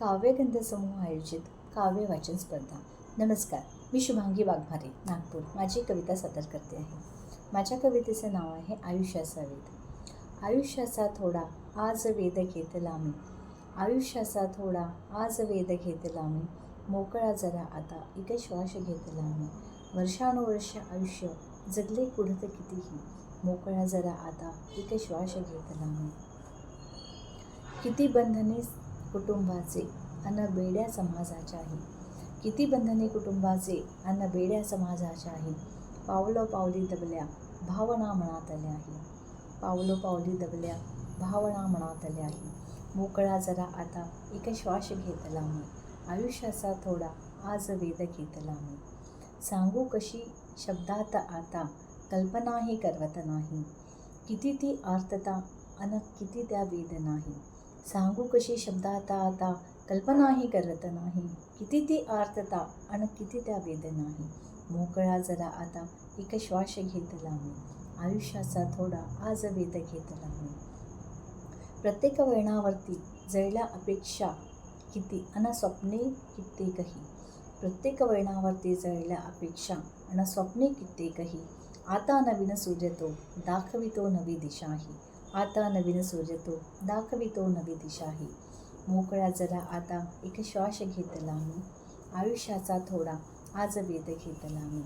काव्यगंध समूह आयोजित काव्य वाचन स्पर्धा. नमस्कार मी शुभांगी वाघमारे नागपूर. माझी कविता सादर करते आहे. माझ्या कवितेचं नाव आहे आयुष्याचा वेद आयुष्याचा थोडा आज वेद घेतला मी. आयुष्याचा थोडा आज वेद घेतला मी. मोकळा जरा आता एक श्वास घेतला मी. वर्षानुवर्ष आयुष्य जगले कुढत कितीही. मोकळा जरा आता एक श्वास घेतला मी. किती बंधने कुटुंबाचे अन बेड्या समाजाचे आहे. किती बंधने कुटुंबाचे अन बेड्या समाजाचे आहे. पावलं पावली दबल्या भावना मनात आहे. पावलं पावली दबल्या भावना मनात आहे. मोकळा जरा आता एक श्वास घेतला मी. आयुष्याचा थोडा आज वेद घेतला मी. सांगू कशी शब्दात आता कल्पनाही करवत नाही. किती ती आर्तता अन किती त्या वेद नाही सांगू कशी शब्द आता आता कल्पनाही करत नाही. किती ती आर्तता आणि किती त्या वेद नाही मोकळा जरा आता एक श्वास घेतला मी आयुष्याचा थोडा आज वेद घेतला मी प्रत्येक वळणावरती जळल्या अपेक्षा किती अन स्वप्ने कित्येकही. प्रत्येक वळणावरती जळल्या अपेक्षा अन स्वप्ने कित्येकही. आता नवीन सूर्य तो दाखवितो नवी दिशाही. आता नवीन सूर्य तो दाखवितो नवी दिशाही. मोकळा जरा आता एक श्वास घेतला मी. आयुष्याचा थोडा आज वेध घेतला मी.